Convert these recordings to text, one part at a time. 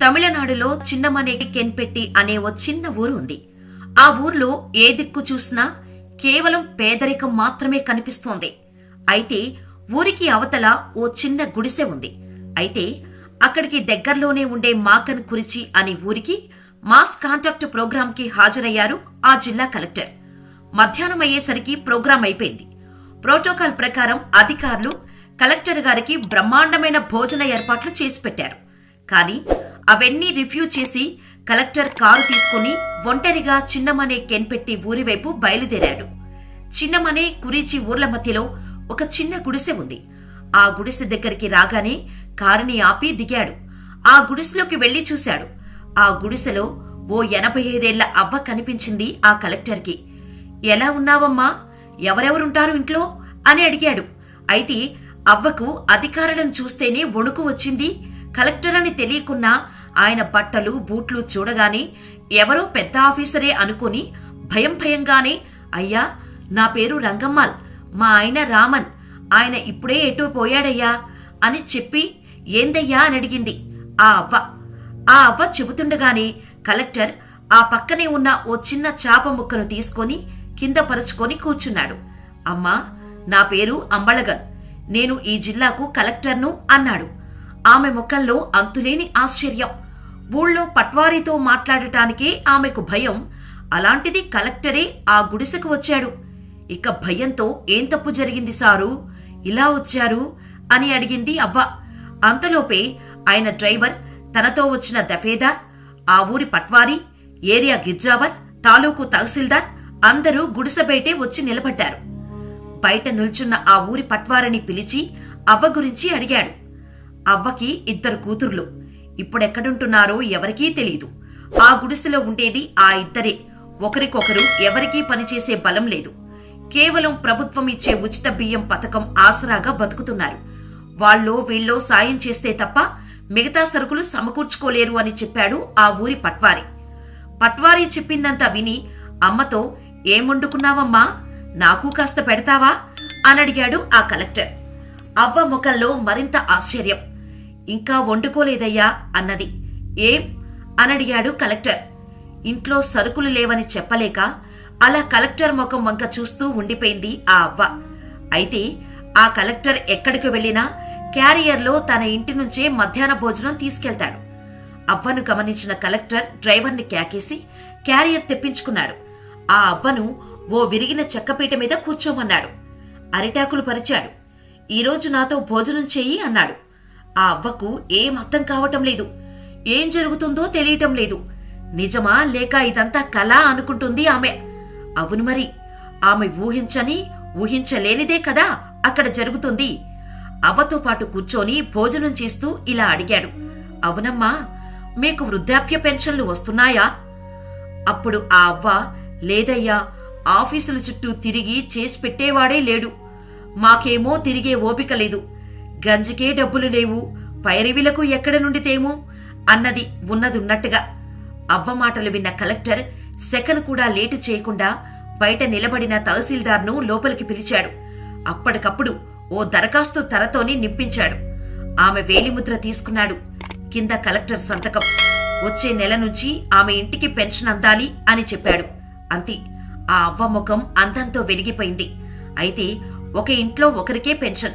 తమిళనాడులో చిన్నమనే కెన్పెట్టి అనే ఓ చిన్న ఊరు ఉంది ఆ ఊర్లో ఏ దిక్కు చూసినా కేవలం పేదరికం మాత్రమే కనిపిస్తోంది. అయితే ఊరికి అవతల ఓ చిన్న గుడిసె ఉంది. అయితే అక్కడికి దగ్గరలోనే ఉండే మాకన్ కురిచి అనే ఊరికి మాస్ కాంటాక్ట్ ప్రోగ్రాంకి హాజరయ్యారు ఆ జిల్లా కలెక్టర్. మధ్యాహ్నం అయ్యేసరికి ప్రోగ్రాం అయిపోయింది. ప్రోటోకాల్ ప్రకారం అధికారులు కలెక్టర్ గారికి బ్రహ్మాండమైన భోజన ఏర్పాట్లు చేసి పెట్టారు. కానీ అవన్నీ రివ్యూ చేసి కలెక్టర్ కారు తీసుకుని ఒంటరిగా చిన్నమనే కెన్పెట్టి ఊరివైపు బయలుదేరాడు. చిన్నమనే కురీచి ఊర్ల మధ్యలో ఒక చిన్న గుడిసె ఉంది. ఆ గుడిసె దగ్గరికి రాగానే కారుని ఆపి దిగాడు. ఆ గుడిసెలోకి వెళ్ళి చూశాడు. ఆ గుడిసెలో ఓ ఎనభై ఐదేళ్ళ అవ్వ కనిపించింది ఆ కలెక్టర్కి. ఎలా ఉన్నావమ్మా? ఎవరెవరుంటారు ఇంట్లో? అని అడిగాడు. అయితే అవ్వకు అధికారులను చూస్తేనే వణుకు వచ్చింది. కలెక్టర్ అని తెలియకున్నా ఆయన బట్టలు బూట్లు చూడగానే ఎవరో పెద్ద ఆఫీసరే అనుకుని భయం భయంగానే అయ్యా నా పేరు రంగమ్మాల్ మా ఆయన రామన్ ఆయన ఇప్పుడే ఎటు పోయాడయ్యా అని చెప్పి ఏందయ్యా అని అడిగింది. ఆ అవ్వ. ఆ అవ్వ చెబుతుండగానే కలెక్టర్ ఆ పక్కనే ఉన్న ఓ చిన్న చాప ముక్కను తీసుకొని కింద పరుచుకొని కూర్చున్నాడు. అమ్మా నా పేరు అంబళగన్. నేను ఈ జిల్లాకు కలెక్టర్ను అన్నాడు. ఆమె ముఖంలో అంతులేని ఆశ్చర్యం. ఊళ్ళో పట్వారీతో మాట్లాడటానికే ఆమెకు భయం. అలాంటిది కలెక్టరే ఆ గుడిసెకు వచ్చాడు. ఇక భయంతో ఏం తప్పు జరిగింది సారు? ఇలా వచ్చారు? అని అడిగింది అవ్వ అంతలోపే ఆయన డ్రైవర్ తనతో వచ్చిన దఫేదార్ ఆ ఊరి పట్వారీ ఏరియా గిర్జావర్ తాలూకు తహసీల్దార్ అందరూ గుడిసె బయటే వచ్చి నిలబడ్డారు. బయట నిల్చున్న ఆ ఊరి పట్వారిని పిలిచి అవ్వ గురించి అడిగాడు. అవ్వకి ఇద్దరు కూతుర్లు. ఇప్పుడెక్కడుంటున్నారో ఎవరికీ తెలియదు ఆ గుడిసెలో ఉండేది ఆ ఇద్దరే. ఒకరికొకరు ఎవరికీ పనిచేసే బలం లేదు. కేవలం ప్రభుత్వం ఇచ్చే ఉచిత బియ్యం పథకం ఆసరాగా బతుకుతున్నారు. వాళ్ళో వీళ్ళో సాయం చేస్తే తప్ప మిగతా సరుకులు సమకూర్చుకోలేరు అని చెప్పాడు ఆ ఊరి పట్వారి. పట్వారి చెప్పిందంతా విని అమ్మతో ఏం వండుకున్నావమ్మా నాకు కాస్త పెడతావా? అని అడిగాడు ఆ కలెక్టర్. అవ్వ ముఖంలో మరింత ఆశ్చర్యం. ఇంకా వండుకోలేదయ్యా అన్నది. ఏం? అనడిగాడు కలెక్టర్. ఇంట్లో సరుకులు లేవని చెప్పలేక అలా కలెక్టర్ ముఖం వంక చూస్తూ ఉండిపోయింది ఆ అవ్వ. అయితే ఆ కలెక్టర్ ఎక్కడికి వెళ్ళినా క్యారియర్లో తన ఇంటి నుంచే మధ్యాహ్న భోజనం తీసుకెళ్తాడు. అవ్వను గమనించిన కలెక్టర్ డ్రైవర్ని క్యాకేసి క్యారియర్ తెప్పించుకున్నాడు. ఆ అవ్వను ఓ విరిగిన చెక్కపీట మీద కూర్చోమన్నాడు. అరిటాకులు పరిచాడు. ఈరోజు నాతో భోజనం చెయ్యి అన్నాడు. ఆ అవ్వకు ఏం అర్థం కావటం లేదు. ఏం జరుగుతుందో తెలియటం లేదు. నిజమా లేక ఇదంతా కళ అనుకుంటుంది ఆమె. అవును మరి ఆమె ఊహించని ఊహించలేనిదే కదా అక్కడ జరుగుతుంది. అవ్వతో పాటు కూర్చొని భోజనం చేస్తూ ఇలా అడిగాడు. అవునమ్మా మీకు వృద్ధాప్య పెన్షన్లు వస్తున్నాయా? అప్పుడు ఆ అవ్వ లేదయ్యా ఆఫీసుల చుట్టూ తిరిగి చేసి పెట్టేవాడే లేడు. మాకేమో తిరిగే ఓపిక లేదు. గంజికే డబ్బులు లేవు. పైరవిలకు ఎక్కడ నుండి తేమో? అన్నది ఉన్నదున్నట్టుగా. అవ్వ మాటలు విన్న కలెక్టర్ సెకన్ కూడా లేటు చేయకుండా బయట నిలబడిన తహసీల్దార్ను లోపలికి పిలిచాడు. అప్పటికప్పుడు ఓ దరఖాస్తు తనతోనే నింపించాడు. ఆమె వేలిముద్ర తీసుకున్నాడు. కింద కలెక్టర్ సంతకం. వచ్చే నెల నుంచి ఆమె ఇంటికి పెన్షన్ అందాలి అని చెప్పాడు. అంతే. ఆ అవ్వ ముఖం అందంతో వెలిగిపోయింది. అయితే ఒక ఇంట్లో ఒకరికే పెన్షన్.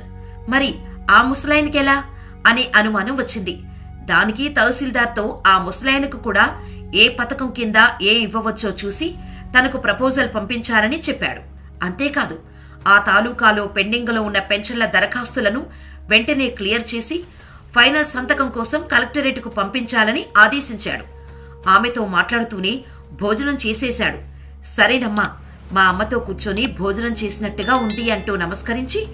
మరి ఆ ముసలాయనకెలా అనే అనుమానం వచ్చింది. దానికి తహసీల్దార్తో ఆ ముసలాయనకు కూడా ఏ పథకం కింద ఏ ఇవ్వవచ్చో చూసి తనకు ప్రపోజల్ పంపించారని చెప్పాడు. అంతేకాదు ఆ తాలూకాలో పెండింగ్లో ఉన్న పెన్షన్ల దరఖాస్తులను వెంటనే క్లియర్ చేసి ఫైనల్ సంతకం కోసం కలెక్టరేట్కు పంపించాలని ఆదేశించాడు. ఆమెతో మాట్లాడుతూనే భోజనం చేసేశాడు. సరేనమ్మా మా అమ్మతో కూర్చొని భోజనం చేసినట్టుగా ఉంది అంటూ నమస్కరించి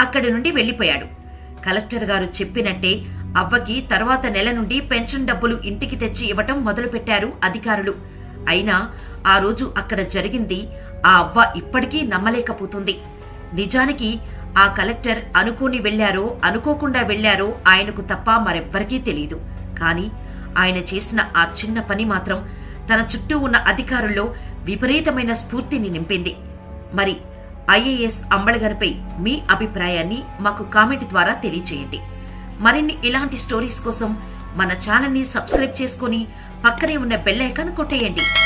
అక్కడి నుండి వెళ్ళిపోయాడు. కలెక్టర్ గారు చెప్పినట్టే అవ్వకి తర్వాత నెల నుండి పెన్షన్ డబ్బులు ఇంటికి తెచ్చి ఇవ్వటం మొదలుపెట్టారు అధికారులు. అయినా ఆ రోజు అక్కడ జరిగింది ఆ అవ్వ ఇప్పటికీ నమ్మలేకపోతుంది. నిజానికి ఆ కలెక్టర్ అనుకోని వెళ్ళారో అనుకోకుండా వెళ్ళారో ఆయనకు తప్ప మరెవ్వరికీ తెలియదు కానీ ఆయన చేసిన ఆ చిన్న పని మాత్రం తన చుట్టూ ఉన్న అధికారుల్లో విపరీతమైన స్ఫూర్తిని నింపింది. మరి ఐఏఎస్ అంబళగర్పై మీ అభిప్రాయాన్ని మాకు కామెంట్ ద్వారా తెలియచేయండి. మరిన్ని ఇలాంటి స్టోరీస్ కోసం మన ఛానల్ని సబ్స్క్రైబ్ చేసుకొని పక్కనే ఉన్న బెల్ ఐకాన్ కొట్టేయండి.